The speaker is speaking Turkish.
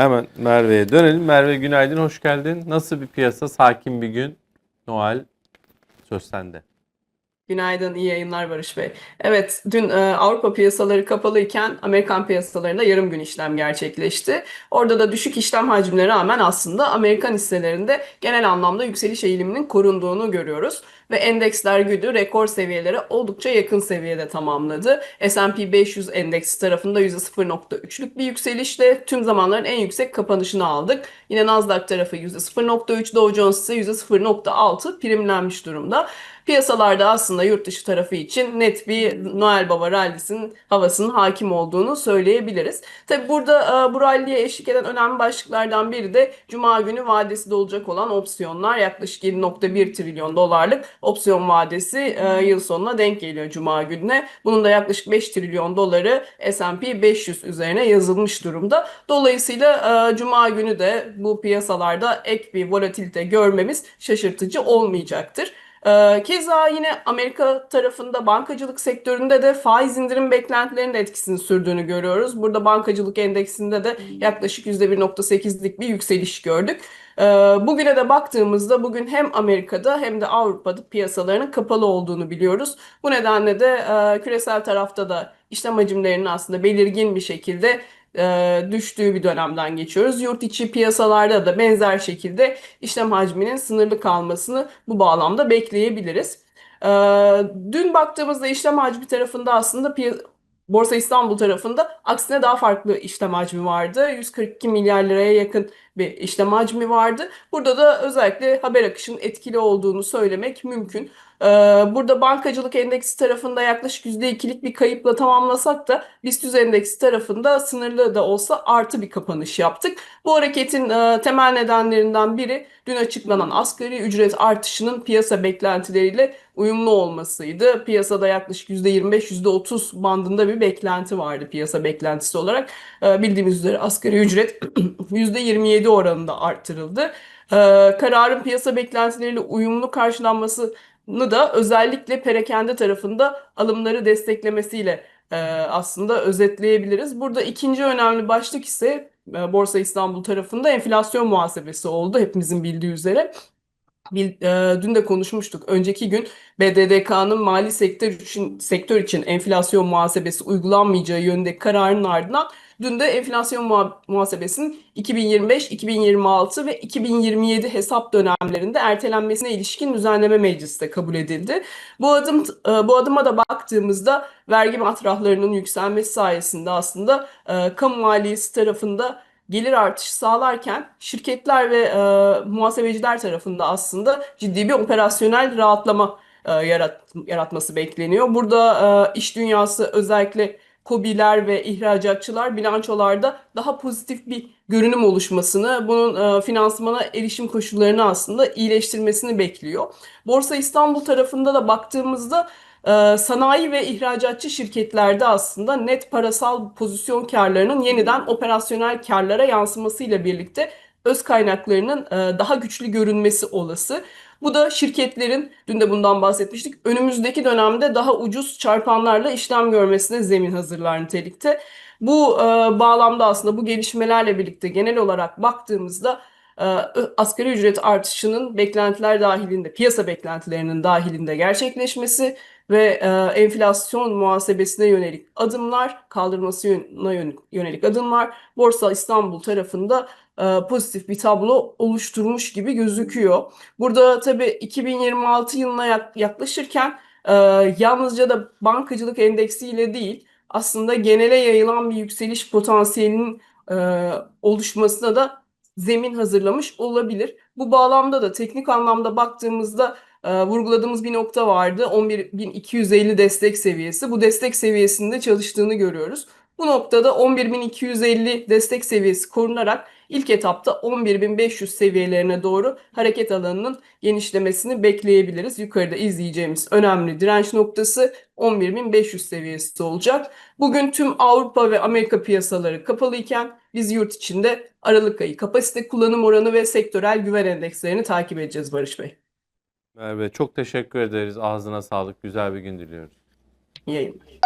Hemen Merve'ye dönelim. Merve günaydın, hoş geldin. Nasıl bir piyasa? Sakin bir gün. Noel söz sende. Günaydın, iyi yayınlar Barış Bey. Evet, dün e, Avrupa piyasaları kapalıyken Amerikan piyasalarında yarım gün işlem gerçekleşti. Orada da düşük işlem hacmine rağmen aslında Amerikan hisselerinde genel anlamda yükseliş eğiliminin korunduğunu görüyoruz. Ve endeksler güdü rekor seviyelere oldukça yakın seviyede tamamladı. S&P 500 endeksi tarafında %0.3'lük bir yükselişle tüm zamanların en yüksek kapanışını aldık. Yine Nasdaq tarafı %0.3, Dow Jones ise %0.6 primlenmiş durumda. Piyasalarda aslında yurt dışı tarafı için net bir Noel Baba rallisinin havasının hakim olduğunu söyleyebiliriz. Tabi burada e, bu ralliye eşlik eden önemli başlıklardan biri de Cuma günü vadesi de olacak olan opsiyonlar. Yaklaşık 7.1 trilyon dolarlık opsiyon vadesi e, yıl sonuna denk geliyor Cuma gününe. Bunun da yaklaşık 5 trilyon doları S&P 500 üzerine yazılmış durumda. Dolayısıyla e, Cuma günü de bu piyasalarda ek bir volatilite görmemiz şaşırtıcı olmayacaktır. Ee, Keza yine Amerika tarafında bankacılık sektöründe de faiz indirim beklentilerinin de etkisini sürdüğünü görüyoruz. Burada bankacılık endeksinde de yaklaşık %1.8'lik bir yükseliş gördük. Ee, Bugüne de baktığımızda bugün hem Amerika'da hem de Avrupa'da piyasalarının kapalı olduğunu biliyoruz. Bu nedenle de e, küresel tarafta da işlem hacimlerinin aslında belirgin bir şekilde e, düştüğü bir dönemden geçiyoruz. Yurt içi piyasalarda da benzer şekilde işlem hacminin sınırlı kalmasını bu bağlamda bekleyebiliriz. E, dün baktığımızda işlem hacmi tarafında aslında Borsa İstanbul tarafında aksine daha farklı işlem hacmi vardı. 142 milyar liraya yakın bir işlem hacmi vardı. Burada da özellikle haber akışının etkili olduğunu söylemek mümkün. Ee, Burada bankacılık endeksi tarafında yaklaşık %2'lik bir kayıpla tamamlasak da BIST 100 endeksi tarafında sınırlı da olsa artı bir kapanış yaptık. Bu hareketin e, temel nedenlerinden biri dün açıklanan asgari ücret artışının piyasa beklentileriyle uyumlu olmasıydı. Piyasada yaklaşık %25-%30 bandında bir beklenti vardı piyasa beklentisi olarak. Ee, Bildiğimiz üzere asgari ücret %27 oranında arttırıldı. Ee, Kararın piyasa beklentileriyle uyumlu karşılanmasını da özellikle perakende tarafında alımları desteklemesiyle e, aslında özetleyebiliriz. Burada ikinci önemli başlık ise e, Borsa İstanbul tarafında enflasyon muhasebesi oldu hepimizin bildiği üzere. Bil- e, dün de konuşmuştuk. Önceki gün BDDK'nın mali sektör için, sektör için enflasyon muhasebesi uygulanmayacağı yönünde kararının ardından dün de enflasyon muha- muhasebesinin 2025, 2026 ve 2027 hesap dönemlerinde ertelenmesine ilişkin düzenleme mecliste kabul edildi. Bu adım e, bu adıma da baktığımızda vergi matrahlarının yükselmesi sayesinde aslında e, kamu maliyesi tarafında gelir artışı sağlarken şirketler ve e, muhasebeciler tarafında aslında ciddi bir operasyonel rahatlama e, yarat, yaratması bekleniyor. Burada e, iş dünyası özellikle KOBİ'ler ve ihracatçılar bilançolarda daha pozitif bir görünüm oluşmasını, bunun e, finansmana erişim koşullarını aslında iyileştirmesini bekliyor. Borsa İstanbul tarafında da baktığımızda ee, Sanayi ve ihracatçı şirketlerde aslında net parasal pozisyon karlarının yeniden operasyonel karlara yansımasıyla birlikte öz kaynaklarının e, daha güçlü görünmesi olası. Bu da şirketlerin, dün de bundan bahsetmiştik, önümüzdeki dönemde daha ucuz çarpanlarla işlem görmesine zemin hazırlar nitelikte. Bu e, bağlamda aslında bu gelişmelerle birlikte genel olarak baktığımızda e, asgari ücret artışının beklentiler dahilinde, piyasa beklentilerinin dahilinde gerçekleşmesi ve e, enflasyon muhasebesine yönelik adımlar, kaldırmasına yönelik, adımlar Borsa İstanbul tarafında e, pozitif bir tablo oluşturmuş gibi gözüküyor. Burada tabii 2026 yılına yak- yaklaşırken e, yalnızca da bankacılık endeksiyle değil, aslında genele yayılan bir yükseliş potansiyelinin e, oluşmasına da zemin hazırlamış olabilir. Bu bağlamda da teknik anlamda baktığımızda e, vurguladığımız bir nokta vardı. 11.250 destek seviyesi. Bu destek seviyesinde çalıştığını görüyoruz. Bu noktada 11.250 destek seviyesi korunarak ilk etapta 11.500 seviyelerine doğru hareket alanının genişlemesini bekleyebiliriz. Yukarıda izleyeceğimiz önemli direnç noktası 11.500 seviyesi olacak. Bugün tüm Avrupa ve Amerika piyasaları kapalıyken biz yurt içinde Aralık ayı kapasite kullanım oranı ve sektörel güven endekslerini takip edeceğiz Barış Bey. Merve çok teşekkür ederiz. Ağzına sağlık. Güzel bir gün diliyoruz. İyi yayınlar.